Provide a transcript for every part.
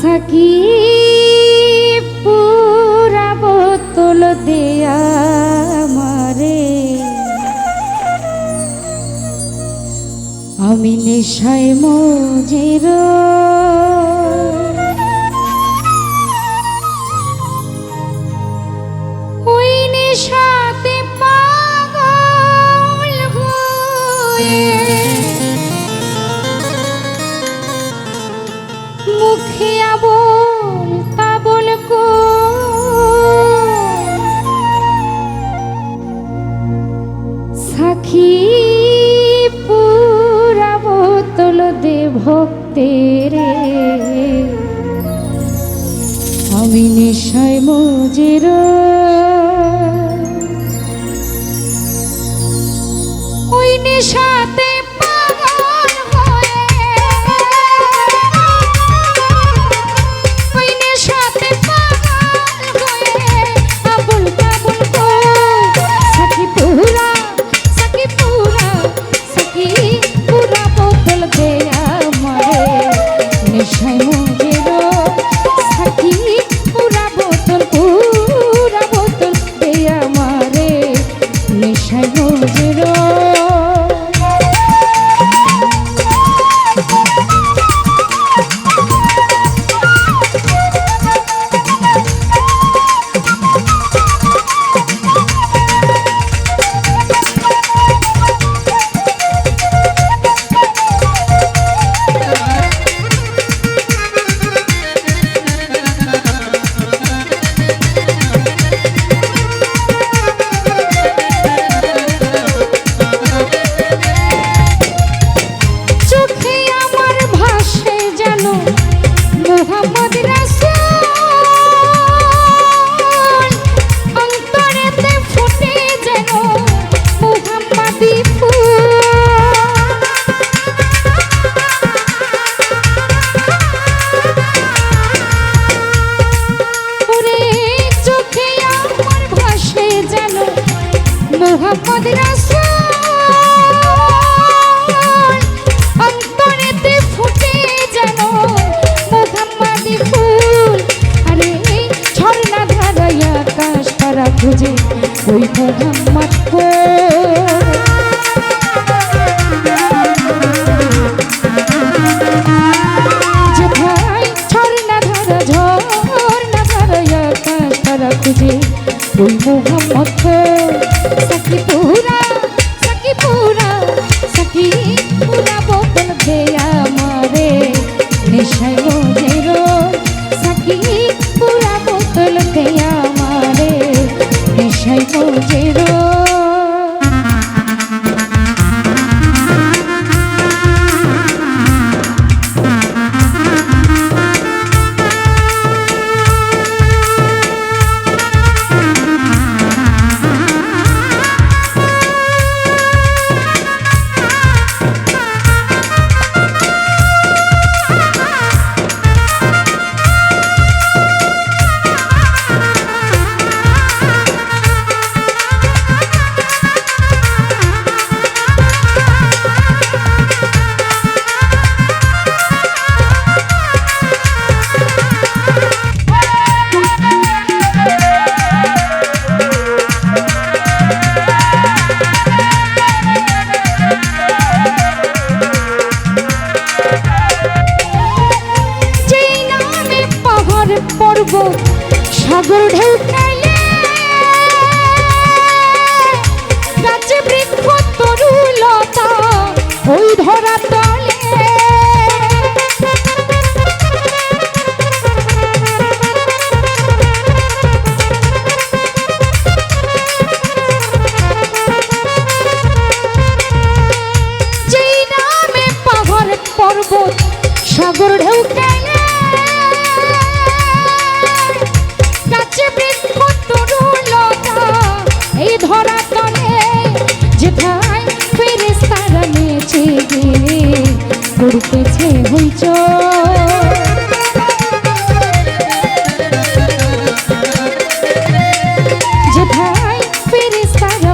সখী পুরা বোতল দেয়া মারে। আমি নেশায় মজের সাথে Oh. গরু ঢেউ উঠেছে হইচয় যে ভাই ফেরিস্তারা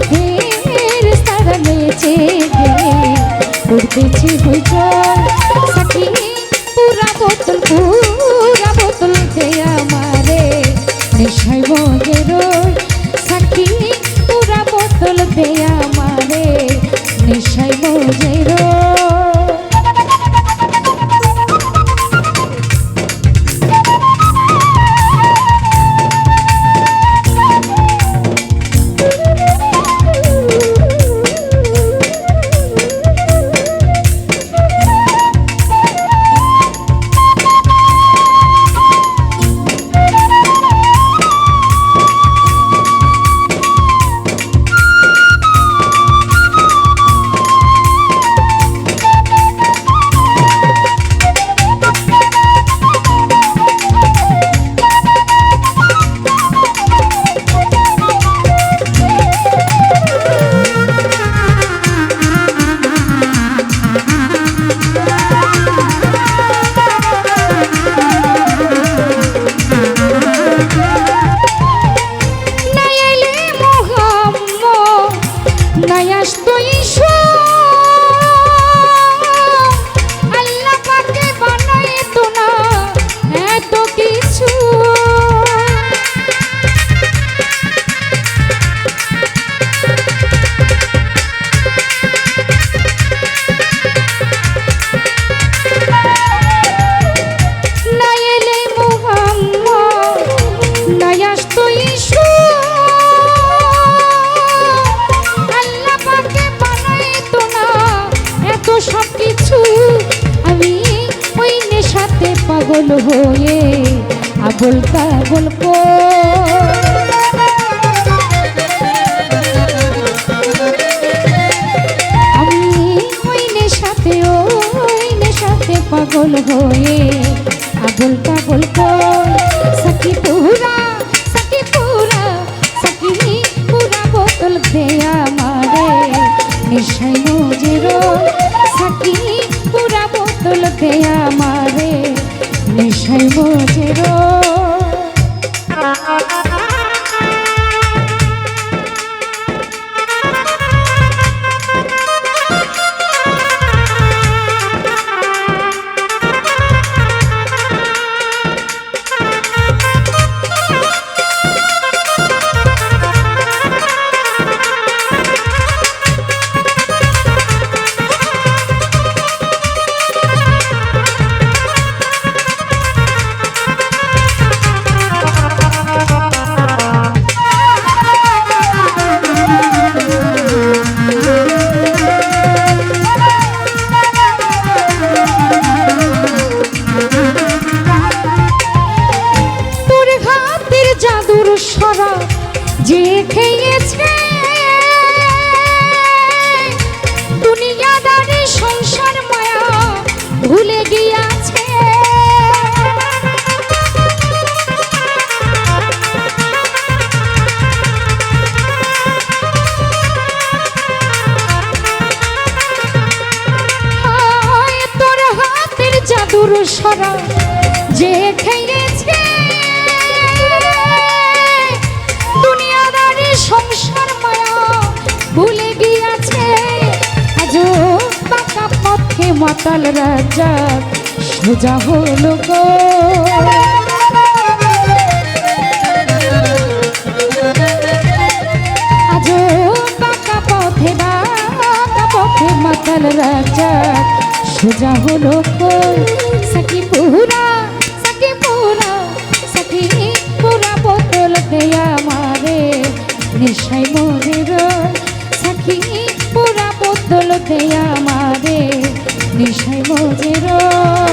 ফেরিস্তারা লেছে আল্লাহ পাকে বানায় তো না হয়ে আবল কাবল কো আমি ওই নেশাতে নেশাতে পাগল হয়ে আবল কাবল কই সখী পুরা সখী পুরা সখী পুরা বোতল দে আমারে। নেশাই মজির সখী পুরা বোতল দে আমারে। যে খেয়েছে দুনিয়াদারি সংসার মায়া ভুলে গিয়াছে মাতাল রাজা, সোজা হলো গো। মাতাল রাজা, সোজা হলো সখী পুরা সখী পুরা সখী পুরা বোতল দেয়া মারে নেশাই মরে সখী পুরা বোতল দেয়া মারে নেশাই মরে